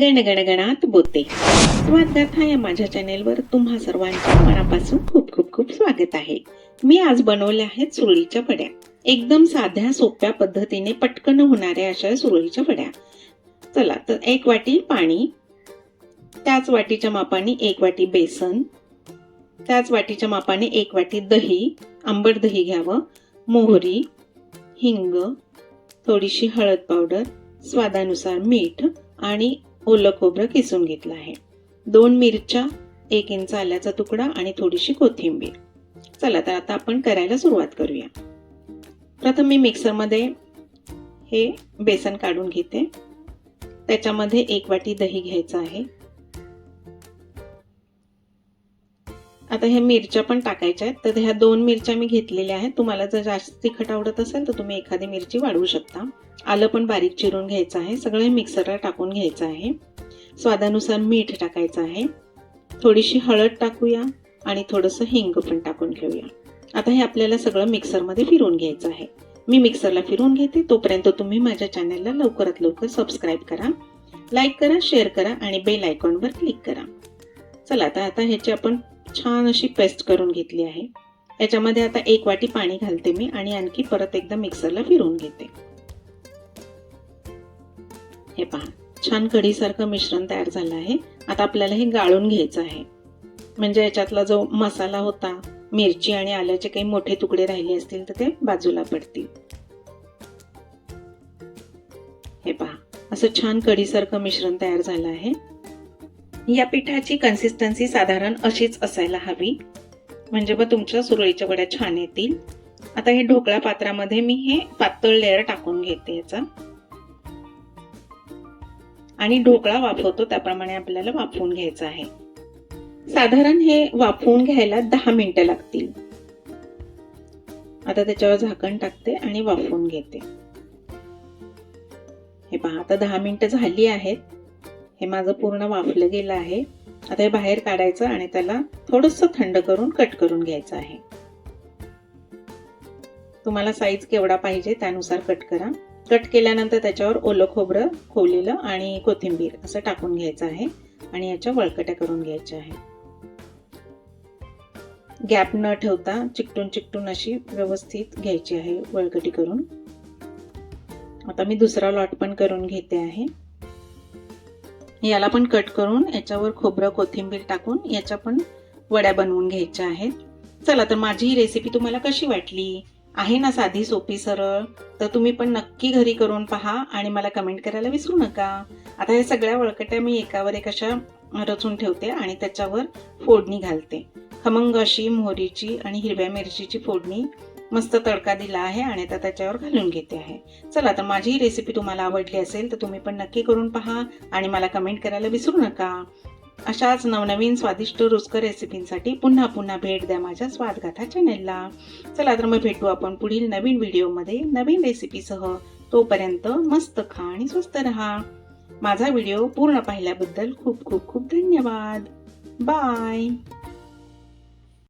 गणगणगणात बोते स्वादगाथा या माझ्या चॅनेलवर तुम्हा सर्वांचं मनापासून खूप खूप खूप स्वागत आहे. मी आज बनवल्या आहेत सुरळीच्या वड्या. एकदम साध्या सोप्या पद्धतीने पटकन होणाऱ्या अशा सुरळीच्या वड्या. चला तर एक वाटी पाणी त्याच वाटीच्या मापाने एक वाटी बेसन त्याच वाटीच्या मापाने एक वाटी दही आंबट दही घ्यावं मोहरी हिंग थोडीशी हळद पावडर स्वादानुसार मीठ आणि ओलं खोबरं किसून घेतलं आहे. दोन मिरच्या एक इंच आल्याचा तुकडा आणि थोडीशी कोथिंबीर. चला तर आता आपण करायला सुरुवात करूया. प्रथम मी मिक्सरमध्ये हे बेसन काढून घेते. त्याच्यामध्ये एक वाटी दही घ्यायचं आहे. आता ह्या मिरच्या पण टाकायच्या आहेत. तर ह्या दोन मिरच्या मी घेतलेल्या आहेत. तुम्हाला जर जास्त तिखट आवडत असेल तर तुम्ही एखादी मिरची वाढवू शकता. आलं पण बारीक चिरून घ्यायचं आहे. सगळं हे मिक्सरला टाकून घ्यायचं आहे. स्वादानुसार मीठ टाकायचं आहे. थोडीशी हळद टाकूया आणि थोडंसं हिंग पण टाकून घेऊया. आता हे आपल्याला सगळं मिक्सरमध्ये फिरवून घ्यायचं आहे. मी मिक्सरला फिरवून घेते. तोपर्यंत तुम्ही माझ्या चॅनलला लवकरात लवकर सबस्क्राईब करा लाईक करा शेअर करा आणि बेल आयकॉनवर क्लिक करा. चला आता आता ह्याची आपण छान अशी पेस्ट करून घेतली आहे. याच्यामध्ये आता एक वाटी पाणी घालते मी आणि आणखी परत एकदा मिक्सरला फिरवून घेते. हे पहा छान कढीसारखं मिश्रण तयार झालं आहे. आता आपल्याला हे गाळून घ्यायचं आहे. म्हणजे याच्यातला जो मसाला होता मिरची आणि आल्याचे काही मोठे तुकडे राहिले असतील तर ते बाजूला पडतील. हे पहा असं छान कढीसारखं मिश्रण तयार झालं आहे. या पिठाची कन्सिस्टन्सी साधारण अशीच असायला हवी. म्हणजे मग तुमच्या सुरळीच्या वड्या छान येतील. आता हे ढोकळा पात्रामध्ये मी हे पातळ लेअर टाकून घेते याचा. आणि ढोकळा वाफवतो त्याप्रमाणे आपल्याला वाफवून घ्यायचं आहे. साधारण हे वाफवून घ्यायला दहा मिनिटं लागतील. आता त्याच्यावर झाकण टाकते आणि वाफवून घेते. हे पहा आता दहा मिनिटं झाली आहेत. हे माझं पूर्ण वाफलं गेलं आहे. आता हे बाहेर काढायचं आणि त्याला थोडंसं थंड करून कट करून घ्यायचं आहे. तुम्हाला साईज केवढा पाहिजे त्यानुसार कट करा. कट केल्यानंतर त्याच्यावर ओलं खोबरं खोवलेलं आणि कोथिंबीर असं टाकून घ्यायचं आहे आणि याच्या वळकट्या करून घ्यायच्या आहे. गॅप न ठेवता चिकटून चिकटून अशी व्यवस्थित घ्यायची आहे वळकटी करून. आता मी दुसरा लॉट पण करून घेते आहे. याला पण कट करून याच्यावर खोबरं कोथिंबीर टाकून याच्या पण वड्या बनवून घ्यायच्या आहेत. चला तर माझी ही रेसिपी तुम्हाला कशी वाटली? आहे ना साधी सोपी सरळ? तर तुम्ही पण नक्की घरी करून पहा आणि मला कमेंट करायला विसरू नका. आता या सगळ्या वळकट्या मी एकावर एक अशा रचून ठेवते आणि त्याच्यावर फोडणी घालते. खमंग अशी मोहरीची आणि हिरव्या मिरचीची फोडणी मस्त तडका दिला आहे आणि आता त्याच्यावर घालून घेते आहे. चला तर माझी ही रेसिपी तुम्हाला आवडली असेल तर तुम्ही पण नक्की करून पहा आणि मला कमेंट करायला विसरू नका. अशाच नवनवीन स्वादिष्ट रुचकर रेसिपींसाठी पुन्हा पुन्हा भेट द्या माझ्या स्वादगाथा चॅनेलला चला तर मग भेटू आपण पुढील नवीन व्हिडिओमध्ये नवीन रेसिपीसह तोपर्यंत मस्त खा आणि स्वस्त रहा. माझा व्हिडिओ पूर्ण पाहिल्याबद्दल खूप खूप खूप धन्यवाद. बाय